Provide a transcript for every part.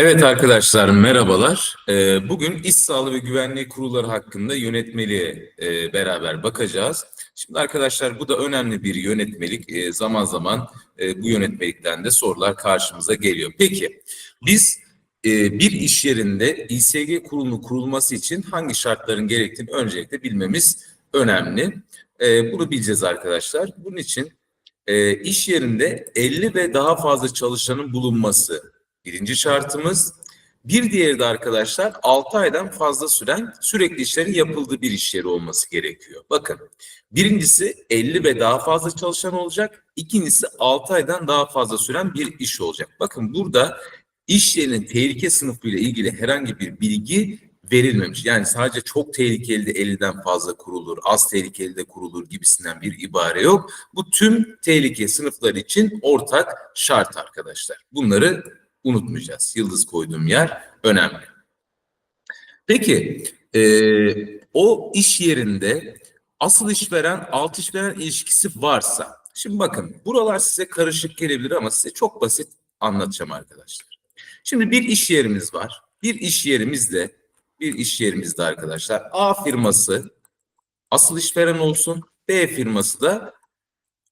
Evet arkadaşlar merhabalar. Ee, Bugün iş sağlığı ve güvenliği kurulları hakkında yönetmeliğe e, beraber bakacağız. Şimdi arkadaşlar bu da önemli bir yönetmelik. Ee, Zaman zaman e, bu yönetmelikten de sorular karşımıza geliyor. Peki biz e, bir iş yerinde İSG kurulunun kurulması için hangi şartların gerektiğini öncelikle bilmemiz önemli. E, Bunu bileceğiz arkadaşlar. Bunun için e, iş yerinde 50 ve daha fazla çalışanın bulunması birinci şartımız. Bir diğeri de arkadaşlar 6 aydan fazla süren sürekli işlerin yapıldığı bir iş yeri olması gerekiyor. Bakın birincisi 50 ve daha fazla çalışan olacak. İkincisi 6 aydan daha fazla süren bir iş olacak. Bakın burada iş yerinin tehlike sınıfı ile ilgili herhangi bir bilgi verilmemiş. Yani sadece çok tehlikeli de 50'den fazla kurulur, az tehlikeli de kurulur gibisinden bir ibare yok. Bu tüm tehlike sınıfları için ortak şart arkadaşlar. Bunları unutmayacağız. Yıldız koyduğum yer önemli. Peki e, o iş yerinde asıl işveren alt işveren ilişkisi varsa şimdi bakın buralar size karışık gelebilir ama size çok basit anlatacağım arkadaşlar. Şimdi bir iş yerimiz var. Bir iş yerimizde bir iş yerimizde arkadaşlar A firması asıl işveren olsun. B firması da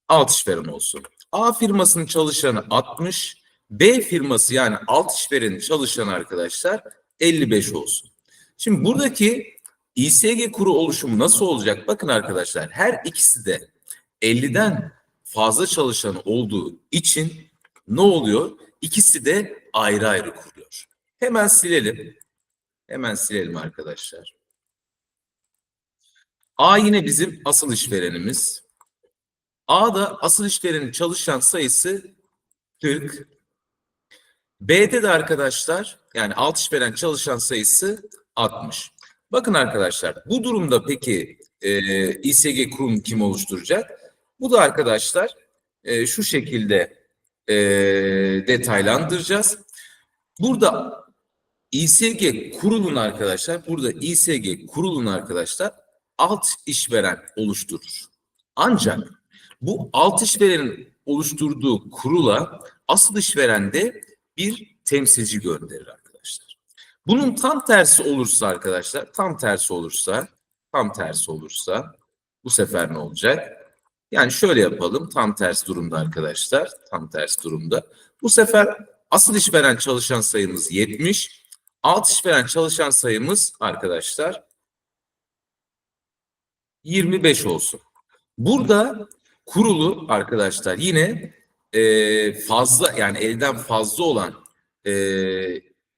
alt işveren olsun. A firmasının çalışanı 60, B firması yani alt işverenin çalışanı arkadaşlar 55 olsun. Şimdi buradaki İSG kuru oluşumu nasıl olacak? Bakın arkadaşlar her ikisi de 50'den fazla çalışan olduğu için ne oluyor? İkisi de ayrı ayrı kuruyor. Hemen silelim. Hemen silelim arkadaşlar. A yine bizim asıl işverenimiz. A'da asıl işverenin çalışan sayısı 40. B'de de arkadaşlar yani alt işveren çalışan sayısı 60. Bakın arkadaşlar bu durumda peki e, İSG kurum kim oluşturacak? Bu da arkadaşlar e, şu şekilde e, detaylandıracağız. Burada İSG kurulun arkadaşlar, burada İSG kurulun arkadaşlar alt işveren oluşturur. Ancak bu alt işverenin oluşturduğu kurula asıl işveren de bir temsilci gönderir arkadaşlar. Bunun tam tersi olursa arkadaşlar, tam tersi olursa, tam tersi olursa bu sefer ne olacak? Yani şöyle yapalım, tam tersi durumda arkadaşlar, tam tersi durumda. Bu sefer asıl işveren çalışan sayımız 70, alt işveren çalışan sayımız arkadaşlar 25 olsun. Burada kurulu arkadaşlar yine e, fazla yani elden fazla olan e,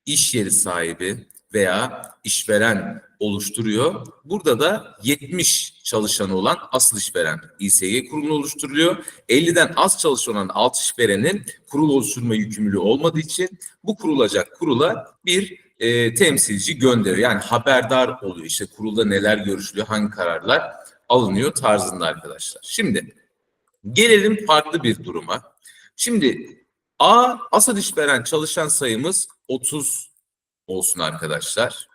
iş yeri sahibi veya işveren oluşturuyor. Burada da 70 çalışanı olan asıl işveren İSG kurulu oluşturuluyor. 50'den az çalışan olan alt işverenin kurul oluşturma yükümlülüğü olmadığı için bu kurulacak kurula bir e, temsilci gönderiyor. Yani haberdar oluyor işte kurulda neler görüşülüyor, hangi kararlar alınıyor tarzında arkadaşlar. Şimdi gelelim farklı bir duruma. Şimdi A asıl işveren çalışan sayımız 30 olsun arkadaşlar.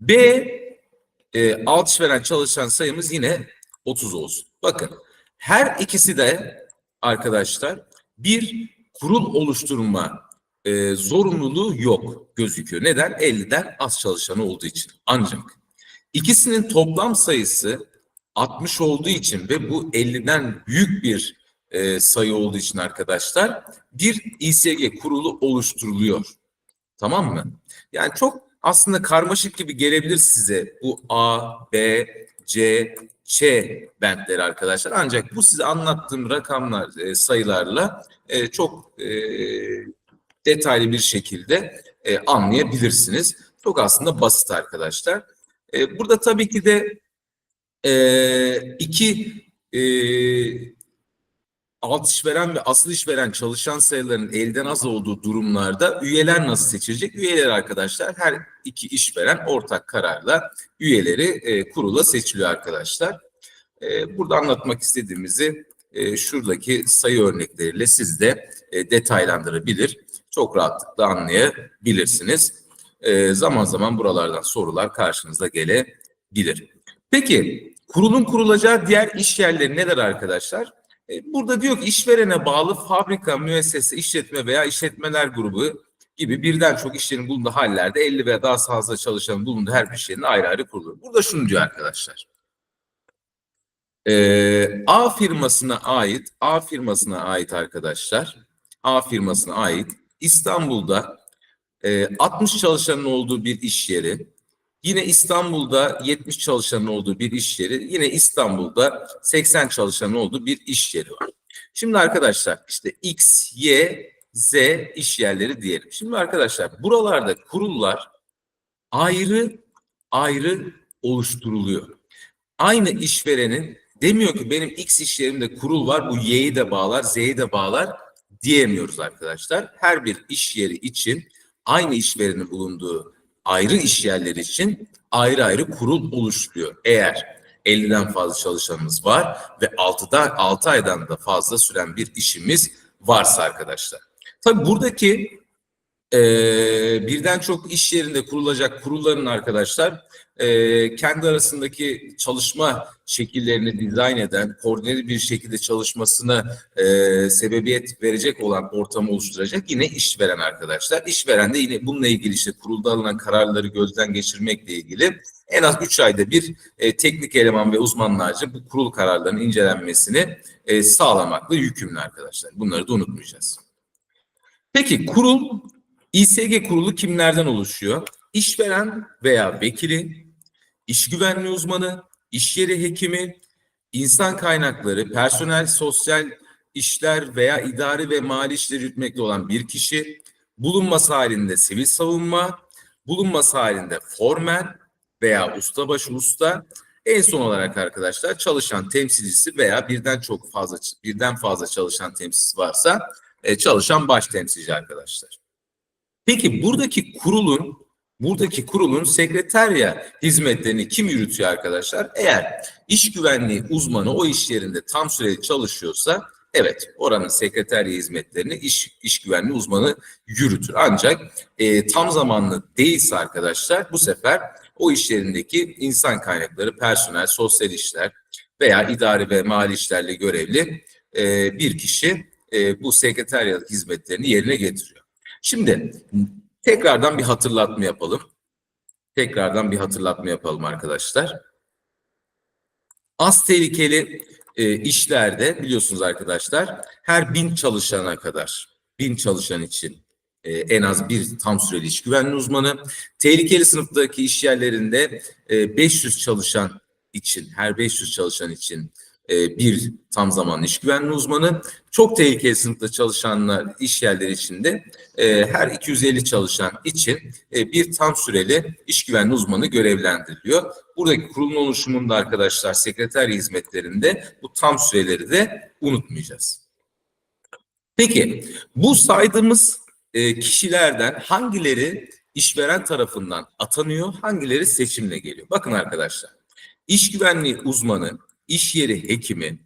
B e, alt işveren çalışan sayımız yine 30 olsun. Bakın her ikisi de arkadaşlar bir kurul oluşturma e, zorunluluğu yok gözüküyor. Neden? 50'den az çalışan olduğu için. Ancak ikisinin toplam sayısı 60 olduğu için ve bu 50'den büyük bir e, sayı olduğu için arkadaşlar bir İSG kurulu oluşturuluyor. Tamam mı? Yani çok aslında karmaşık gibi gelebilir size bu A, B, C, Ç bentleri arkadaşlar. Ancak bu size anlattığım rakamlar, e, sayılarla e, çok e, detaylı bir şekilde e, anlayabilirsiniz. Çok aslında basit arkadaşlar. E, burada tabii ki de e, iki e, alt işveren ve asıl işveren çalışan sayılarının elden az olduğu durumlarda üyeler nasıl seçilecek? Üyeler arkadaşlar her iki işveren ortak kararla üyeleri e, kurula seçiliyor arkadaşlar. E, burada anlatmak istediğimizi e, şuradaki sayı örnekleriyle siz de e, detaylandırabilir. Çok rahatlıkla anlayabilirsiniz. E, zaman zaman buralardan sorular karşınıza gelebilir. Peki kurulun kurulacağı diğer iş yerleri neler arkadaşlar? E, burada diyor ki işverene bağlı fabrika, müessese, işletme veya işletmeler grubu gibi birden çok iş yerinin bulunduğu hallerde 50 veya daha fazla çalışanın bulunduğu her bir yerinin ayrı ayrı kurulur. Burada şunu diyor arkadaşlar. Ee, A firmasına ait, A firmasına ait arkadaşlar, A firmasına ait İstanbul'da e, 60 çalışanın olduğu bir iş yeri, yine İstanbul'da 70 çalışanın olduğu bir iş yeri, yine İstanbul'da 80 çalışanın olduğu bir iş yeri var. Şimdi arkadaşlar işte X, Y, Z iş yerleri diyelim. Şimdi arkadaşlar buralarda kurullar ayrı ayrı oluşturuluyor. Aynı işverenin demiyor ki benim X iş yerimde kurul var bu Y'yi de bağlar Z'yi de bağlar diyemiyoruz arkadaşlar. Her bir iş yeri için aynı işverenin bulunduğu ayrı iş yerleri için ayrı ayrı kurul oluşturuyor. Eğer 50'den fazla çalışanımız var ve 6'dan 6 aydan da fazla süren bir işimiz varsa arkadaşlar. Tabii buradaki e, birden çok iş yerinde kurulacak kurulların arkadaşlar e, kendi arasındaki çalışma şekillerini dizayn eden, koordineli bir şekilde çalışmasına e, sebebiyet verecek olan ortamı oluşturacak yine işveren arkadaşlar. İşveren de yine bununla ilgili işte kurulda alınan kararları gözden geçirmekle ilgili en az 3 ayda bir e, teknik eleman ve uzmanlarca bu kurul kararlarının incelenmesini e, sağlamakla yükümlü arkadaşlar. Bunları da unutmayacağız. Peki kurul, İSG kurulu kimlerden oluşuyor? İşveren veya vekili, iş güvenliği uzmanı, iş yeri hekimi, insan kaynakları, personel, sosyal işler veya idari ve mali işleri yürütmekte olan bir kişi, bulunması halinde sivil savunma, bulunması halinde formen veya ustabaşı usta, en son olarak arkadaşlar çalışan temsilcisi veya birden çok fazla birden fazla çalışan temsilcisi varsa e, çalışan baş temsilci arkadaşlar. Peki buradaki kurulun buradaki kurulun sekreterya hizmetlerini kim yürütüyor arkadaşlar? Eğer iş güvenliği uzmanı o iş yerinde tam süreli çalışıyorsa evet oranın sekreterya hizmetlerini iş, iş güvenliği uzmanı yürütür. Ancak e, tam zamanlı değilse arkadaşlar bu sefer o iş yerindeki insan kaynakları, personel, sosyal işler veya idari ve mali işlerle görevli e, bir kişi e, bu sekreterya hizmetlerini yerine getiriyor. Şimdi tekrardan bir hatırlatma yapalım. Tekrardan bir hatırlatma yapalım arkadaşlar. Az tehlikeli e, işlerde biliyorsunuz arkadaşlar her bin çalışana kadar bin çalışan için e, en az bir tam süreli iş güvenliği uzmanı. Tehlikeli sınıftaki iş yerlerinde e, 500 çalışan için her 500 çalışan için bir tam zamanlı iş güvenliği uzmanı. Çok tehlikeli sınıfta çalışanlar iş yerleri içinde e, her 250 çalışan için e, bir tam süreli iş güvenliği uzmanı görevlendiriliyor. Buradaki kurulun oluşumunda arkadaşlar sekreter hizmetlerinde bu tam süreleri de unutmayacağız. Peki bu saydığımız e, kişilerden hangileri işveren tarafından atanıyor, hangileri seçimle geliyor? Bakın arkadaşlar, iş güvenliği uzmanı, iş yeri hekimi,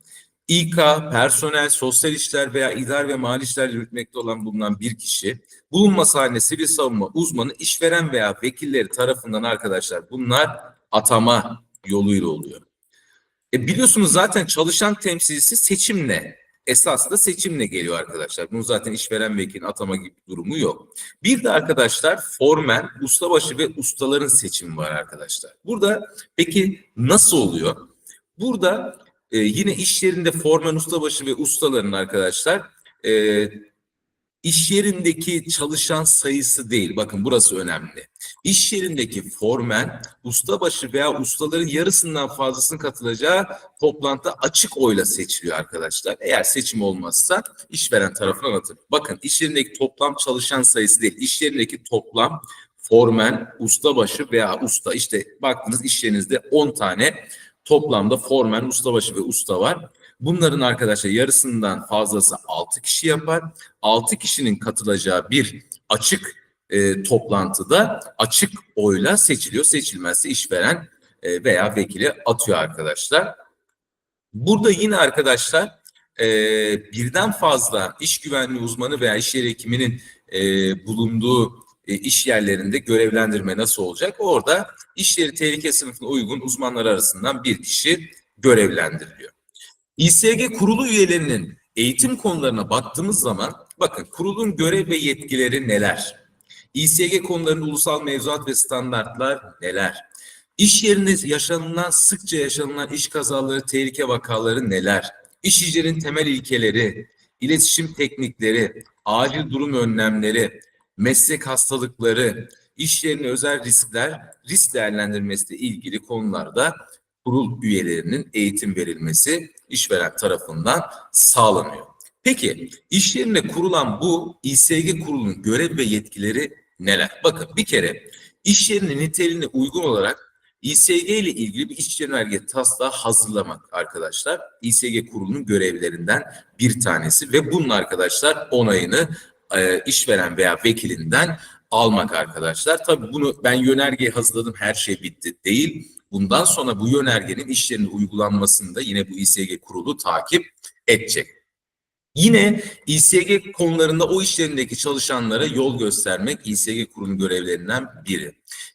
İK, personel, sosyal işler veya idare ve mali işler yürütmekte olan bulunan bir kişi, bulunması halinde sivil savunma uzmanı, işveren veya vekilleri tarafından arkadaşlar bunlar atama yoluyla oluyor. E biliyorsunuz zaten çalışan temsilcisi seçimle, esas da seçimle geliyor arkadaşlar. Bunun zaten işveren vekilin atama gibi durumu yok. Bir de arkadaşlar formen, ustabaşı ve ustaların seçimi var arkadaşlar. Burada peki nasıl oluyor? Burada e, yine iş yerinde formen ustabaşı ve ustaların arkadaşlar e, iş yerindeki çalışan sayısı değil. Bakın burası önemli. İş yerindeki formen, ustabaşı veya ustaların yarısından fazlasının katılacağı toplantıda açık oyla seçiliyor arkadaşlar. Eğer seçim olmazsa işveren tarafından atılır. Bakın iş yerindeki toplam çalışan sayısı değil. İş yerindeki toplam formen, ustabaşı veya usta. İşte baktınız iş yerinizde 10 tane Toplamda formen, ustabaşı ve usta var. Bunların arkadaşlar yarısından fazlası 6 kişi yapar. 6 kişinin katılacağı bir açık e, toplantıda açık oyla seçiliyor. Seçilmezse işveren e, veya vekili atıyor arkadaşlar. Burada yine arkadaşlar e, birden fazla iş güvenliği uzmanı veya iş yeri hekiminin e, bulunduğu iş yerlerinde görevlendirme nasıl olacak? Orada iş yeri tehlike sınıfına uygun uzmanlar arasından bir kişi görevlendiriliyor. İSG kurulu üyelerinin eğitim konularına baktığımız zaman bakın kurulun görev ve yetkileri neler? İSG konularında ulusal mevzuat ve standartlar neler? İş yerinde yaşanılan, sıkça yaşanılan iş kazaları, tehlike vakaları neler? İş temel ilkeleri, iletişim teknikleri, acil durum önlemleri, meslek hastalıkları, iş yerine özel riskler, risk değerlendirmesiyle ilgili konularda kurul üyelerinin eğitim verilmesi işveren tarafından sağlanıyor. Peki iş yerine kurulan bu İSG kurulunun görev ve yetkileri neler? Bakın bir kere iş yerinin niteliğine uygun olarak İSG ile ilgili bir iş yönerge taslağı hazırlamak arkadaşlar. İSG kurulunun görevlerinden bir tanesi ve bunun arkadaşlar onayını e, işveren veya vekilinden almak arkadaşlar. Tabii bunu ben yönergeyi hazırladım her şey bitti değil. Bundan sonra bu yönergenin iş yerine uygulanmasını da yine bu İSG kurulu takip edecek. Yine İSG konularında o iş yerindeki çalışanlara yol göstermek İSG kurulunun görevlerinden biri.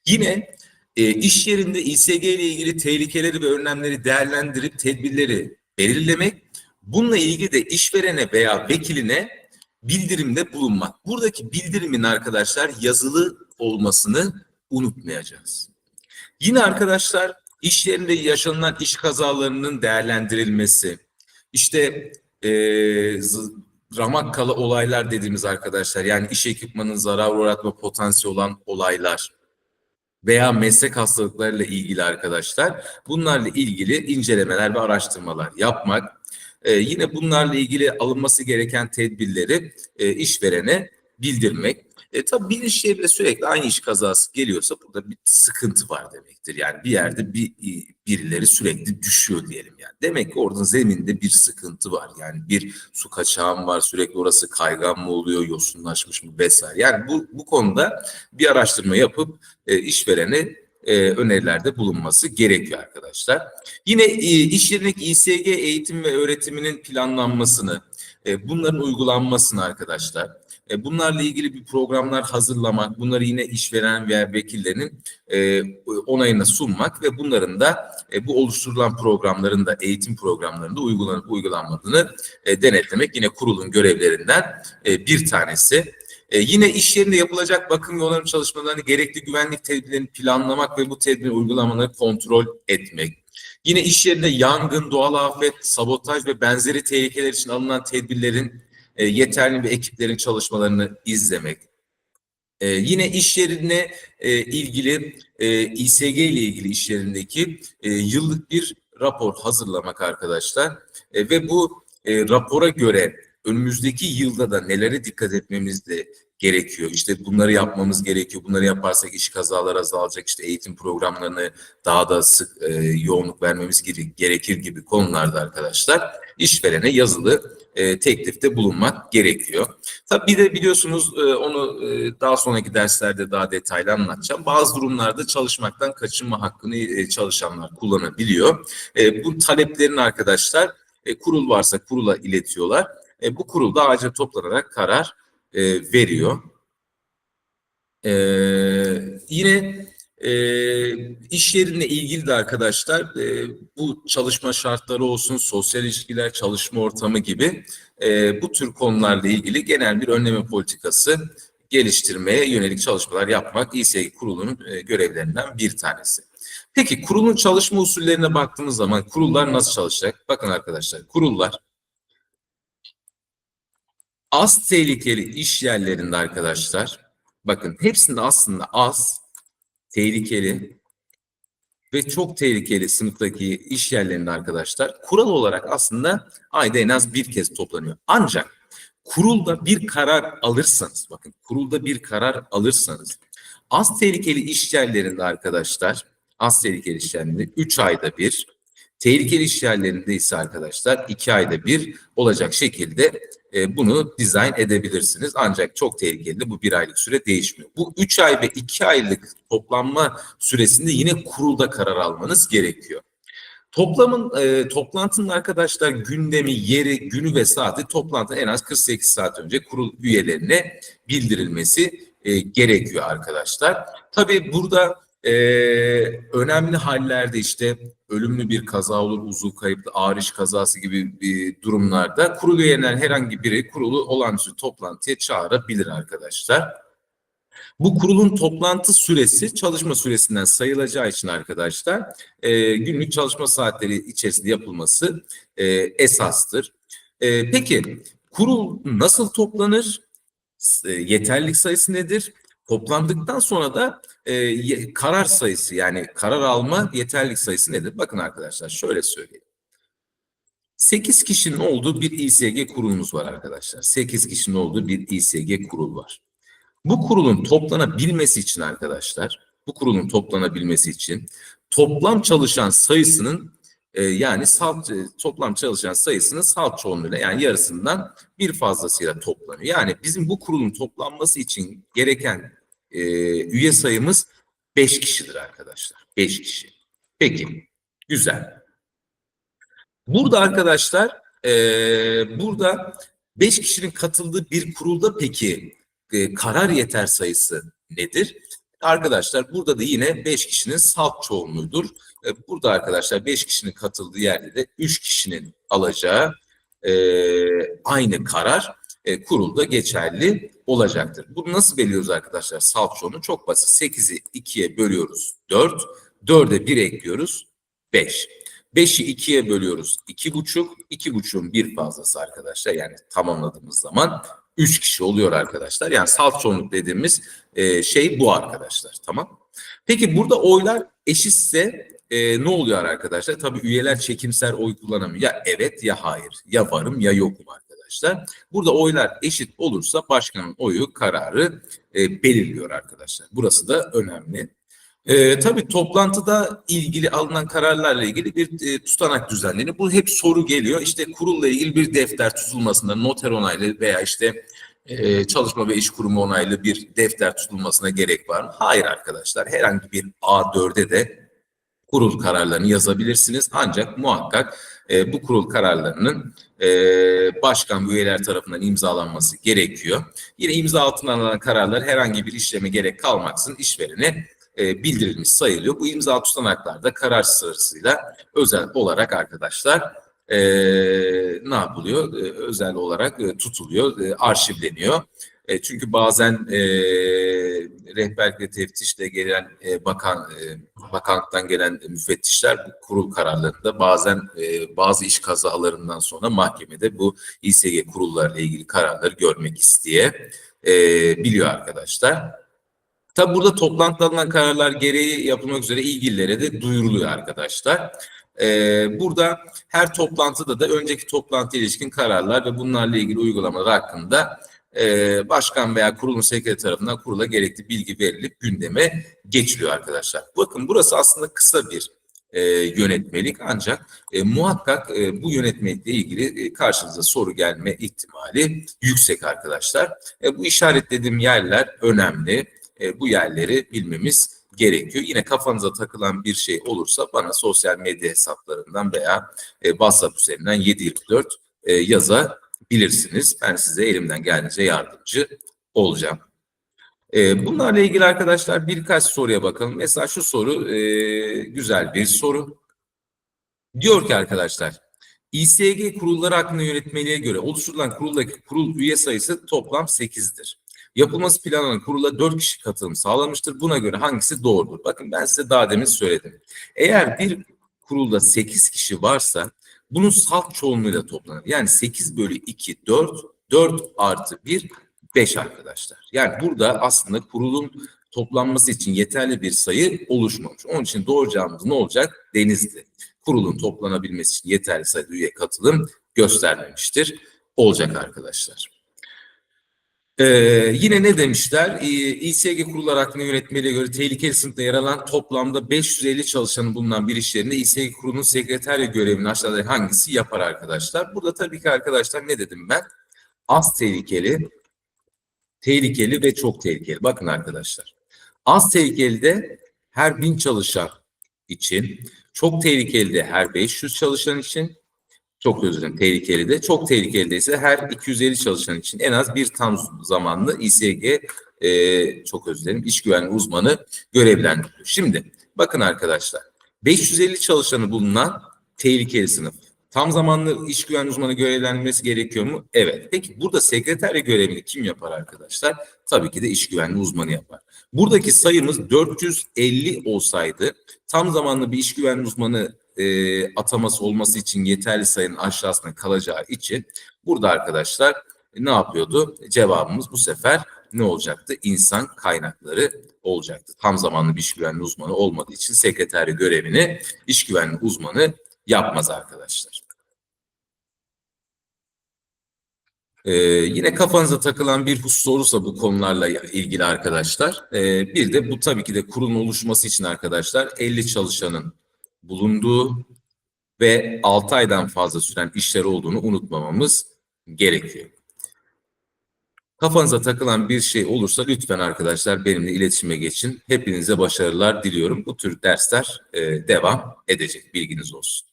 Yine e, iş yerinde İSG ile ilgili tehlikeleri ve önlemleri değerlendirip tedbirleri belirlemek, bununla ilgili de işverene veya vekiline bildirimde bulunmak. Buradaki bildirimin arkadaşlar yazılı olmasını unutmayacağız. Yine arkadaşlar iş yerinde yaşanılan iş kazalarının değerlendirilmesi, işte e, ramakkala olaylar dediğimiz arkadaşlar yani iş ekipmanının zarar uğratma potansiyeli olan olaylar veya meslek hastalıklarıyla ilgili arkadaşlar bunlarla ilgili incelemeler ve araştırmalar yapmak, e, yine bunlarla ilgili alınması gereken tedbirleri e, işverene bildirmek. E, tabii bir iş yerinde sürekli aynı iş kazası geliyorsa burada bir sıkıntı var demektir. Yani bir yerde bir birileri sürekli düşüyor diyelim yani. Demek ki orada zeminde bir sıkıntı var. Yani bir su kaçağı mı var sürekli orası kaygan mı oluyor, yosunlaşmış mı vesaire. Yani bu, bu konuda bir araştırma yapıp e, işverene e, önerilerde bulunması gerekiyor arkadaşlar. Yine e, iş yerindeki İSG eğitim ve öğretiminin planlanmasını, e, bunların uygulanmasını arkadaşlar, e, bunlarla ilgili bir programlar hazırlamak, bunları yine işveren veya vekillerinin e, onayına sunmak ve bunların da e, bu oluşturulan programların da eğitim programlarında uygulanıp uygulanmadığını e, denetlemek yine kurulun görevlerinden e, bir tanesi. E, yine iş yerinde yapılacak bakım ve onarım çalışmalarını gerekli güvenlik tedbirlerini planlamak ve bu tedbir uygulamaları kontrol etmek. Yine iş yerinde yangın, doğal afet, sabotaj ve benzeri tehlikeler için alınan tedbirlerin e, yeterli ve ekiplerin çalışmalarını izlemek. E, yine iş yerine e, ilgili e, İSG ile ilgili iş yerindeki e, yıllık bir rapor hazırlamak arkadaşlar e, ve bu e, rapora göre önümüzdeki yılda da nelere dikkat etmemiz de gerekiyor. İşte bunları yapmamız gerekiyor. Bunları yaparsak iş kazaları azalacak. İşte eğitim programlarını daha da sık e, yoğunluk vermemiz gerekir gibi konularda arkadaşlar işverene yazılı e, teklifte bulunmak gerekiyor. Tabii bir de biliyorsunuz e, onu e, daha sonraki derslerde daha detaylı anlatacağım. Bazı durumlarda çalışmaktan kaçınma hakkını e, çalışanlar kullanabiliyor. E, bu taleplerin arkadaşlar e, kurul varsa kurula iletiyorlar. E, bu kurulda acil toplanarak karar e, veriyor. E, yine e, iş yerine ilgili de arkadaşlar e, bu çalışma şartları olsun, sosyal ilişkiler, çalışma ortamı gibi e, bu tür konularla ilgili genel bir önleme politikası geliştirmeye yönelik çalışmalar yapmak İSG kurulunun e, görevlerinden bir tanesi. Peki kurulun çalışma usullerine baktığımız zaman kurullar nasıl çalışacak? Bakın arkadaşlar kurullar az tehlikeli iş yerlerinde arkadaşlar bakın hepsinde aslında az tehlikeli ve çok tehlikeli sınıftaki iş yerlerinde arkadaşlar kural olarak aslında ayda en az bir kez toplanıyor. Ancak kurulda bir karar alırsanız bakın kurulda bir karar alırsanız az tehlikeli iş yerlerinde arkadaşlar az tehlikeli iş yerlerinde 3 ayda bir tehlikeli iş yerlerinde ise arkadaşlar 2 ayda bir olacak şekilde e, bunu dizayn edebilirsiniz. Ancak çok tehlikeli bu bir aylık süre değişmiyor. Bu üç ay ve iki aylık toplanma süresinde yine kurulda karar almanız gerekiyor. Toplamın e, toplantının arkadaşlar gündemi, yeri, günü ve saati toplantı en az 48 saat önce kurul üyelerine bildirilmesi e, gerekiyor arkadaşlar. Tabii burada e, önemli hallerde işte ölümlü bir kaza olur, uzuv kayıplı, ağır iş kazası gibi bir durumlarda kurul üyelerinin herhangi biri kurulu olağanüstü toplantıya çağırabilir arkadaşlar. Bu kurulun toplantı süresi çalışma süresinden sayılacağı için arkadaşlar e, günlük çalışma saatleri içerisinde yapılması e, esastır. E, peki kurul nasıl toplanır? E, yeterlik sayısı nedir? Toplandıktan sonra da e, karar sayısı yani karar alma yeterlik sayısı nedir? Bakın arkadaşlar şöyle söyleyeyim. 8 kişinin olduğu bir İSG kurulumuz var arkadaşlar. 8 kişinin olduğu bir İSG kurul var. Bu kurulun toplanabilmesi için arkadaşlar, bu kurulun toplanabilmesi için toplam çalışan sayısının e, yani salt e, toplam çalışan sayısının salt çoğunluğuyla yani yarısından bir fazlasıyla toplanıyor. Yani bizim bu kurulun toplanması için gereken e, üye sayımız 5 kişidir arkadaşlar. 5 kişi. Peki, güzel. Burada arkadaşlar e, burada 5 kişinin katıldığı bir kurulda peki e, karar yeter sayısı nedir? Arkadaşlar burada da yine 5 kişinin salt çoğunluğudur. E, burada arkadaşlar 5 kişinin katıldığı yerde de 3 kişinin alacağı e, aynı karar e, kurulda geçerli olacaktır. Bunu nasıl belirliyoruz arkadaşlar salt çoğunluğu? Çok basit. 8'i 2'ye bölüyoruz 4. 4'e 1 ekliyoruz 5. 5'i 2'ye bölüyoruz 2,5. 2,5'un bir fazlası arkadaşlar yani tamamladığımız zaman 3 kişi oluyor arkadaşlar. Yani salt çoğunluk dediğimiz e, şey bu arkadaşlar. Tamam. Peki burada oylar eşitse e, ne oluyor arkadaşlar? Tabii üyeler çekimser oy kullanamıyor. Ya evet ya hayır. Ya varım ya yokum arkadaşlar. Burada oylar eşit olursa başkanın oyu kararı e, belirliyor arkadaşlar. Burası da önemli. E, tabii toplantıda ilgili alınan kararlarla ilgili bir e, tutanak düzenlenir. Bu hep soru geliyor. İşte kurulla ilgili bir defter tutulmasında noter onaylı veya işte e, çalışma ve iş kurumu onaylı bir defter tutulmasına gerek var mı? Hayır arkadaşlar. Herhangi bir A4'e de kurul kararlarını yazabilirsiniz. Ancak muhakkak e, bu kurul kararlarının e, başkan üyeler tarafından imzalanması gerekiyor. Yine imza altına alınan kararlar herhangi bir işleme gerek kalmaksızın işverene e, bildirilmiş sayılıyor. Bu imza tutanaklarda karar sırasıyla özel olarak arkadaşlar e, ne yapılıyor? E, özel olarak e, tutuluyor, e, arşivleniyor. E, çünkü bazen e, rehberlik teftişle gelen e, bakan e, bakanlıktan gelen müfettişler bu kurul kararlarında bazen e, bazı iş kazalarından sonra mahkemede bu İSG kurullarla ilgili kararları görmek isteye e, biliyor arkadaşlar. Tabi burada toplantıda alınan kararlar gereği yapılmak üzere ilgililere de duyuruluyor arkadaşlar. Ee, burada her toplantıda da önceki toplantı ilişkin kararlar ve bunlarla ilgili uygulamalar hakkında e, başkan veya kurulun sekreteri tarafından kurula gerekli bilgi verilip gündeme geçiliyor arkadaşlar. Bakın burası aslında kısa bir e, yönetmelik ancak e, muhakkak e, bu yönetmelikle ilgili e, karşınıza soru gelme ihtimali yüksek arkadaşlar. E, bu işaretlediğim yerler önemli. E, bu yerleri bilmemiz gerekiyor. Yine kafanıza takılan bir şey olursa bana sosyal medya hesaplarından veya e, WhatsApp üzerinden 724 e, yazabilirsiniz. Ben size elimden geldiğince yardımcı olacağım. E, bunlarla ilgili arkadaşlar birkaç soruya bakalım. Mesela şu soru e, güzel bir soru. Diyor ki arkadaşlar, İSG kurulları hakkında yönetmeliğe göre oluşturulan kuruldaki kurul üye sayısı toplam 8'dir. Yapılması planlanan kurula 4 kişi katılım sağlamıştır. Buna göre hangisi doğrudur? Bakın ben size daha demin söyledim. Eğer bir kurulda 8 kişi varsa bunun salt çoğunluğuyla toplanır. Yani 8 bölü 2 4, 4 artı 1 5 arkadaşlar. Yani burada aslında kurulun toplanması için yeterli bir sayı oluşmamış. Onun için doğru cevabımız ne olacak? Denizli. Kurulun toplanabilmesi için yeterli sayıda üye katılım göstermemiştir. Olacak arkadaşlar. Ee, yine ne demişler? Ee, İSG kurullar hakkında yönetmeliğe göre tehlikeli sınıfta yer alan toplamda 550 çalışanın bulunan bir iş yerinde İSG kurulunun sekreterya görevini aşağıda hangisi yapar arkadaşlar? Burada tabii ki arkadaşlar ne dedim ben? Az tehlikeli, tehlikeli ve çok tehlikeli. Bakın arkadaşlar. Az tehlikeli de her 1000 çalışan için, çok tehlikeli de her 500 çalışan için, çok özür dilerim tehlikeli de. Çok tehlikeli de ise her 250 çalışan için en az bir tam zamanlı İSG e, çok özür dilerim iş güvenliği uzmanı görevlendiriliyor. Şimdi bakın arkadaşlar 550 çalışanı bulunan tehlikeli sınıf. Tam zamanlı iş güvenliği uzmanı görevlendirilmesi gerekiyor mu? Evet. Peki burada sekreterya görevini kim yapar arkadaşlar? Tabii ki de iş güvenliği uzmanı yapar. Buradaki sayımız 450 olsaydı tam zamanlı bir iş güvenliği uzmanı e, ataması olması için yeterli sayının aşağısına kalacağı için burada arkadaşlar ne yapıyordu? Cevabımız bu sefer ne olacaktı? İnsan kaynakları olacaktı. Tam zamanlı bir iş güvenliği uzmanı olmadığı için sekreterya görevini iş güvenliği uzmanı yapmaz arkadaşlar. Ee, yine kafanıza takılan bir husus olursa bu konularla ilgili arkadaşlar, e, bir de bu tabii ki de kurulun oluşması için arkadaşlar 50 çalışanın bulunduğu ve 6 aydan fazla süren işler olduğunu unutmamamız gerekiyor. Kafanıza takılan bir şey olursa lütfen arkadaşlar benimle iletişime geçin. Hepinize başarılar diliyorum. Bu tür dersler e, devam edecek. Bilginiz olsun.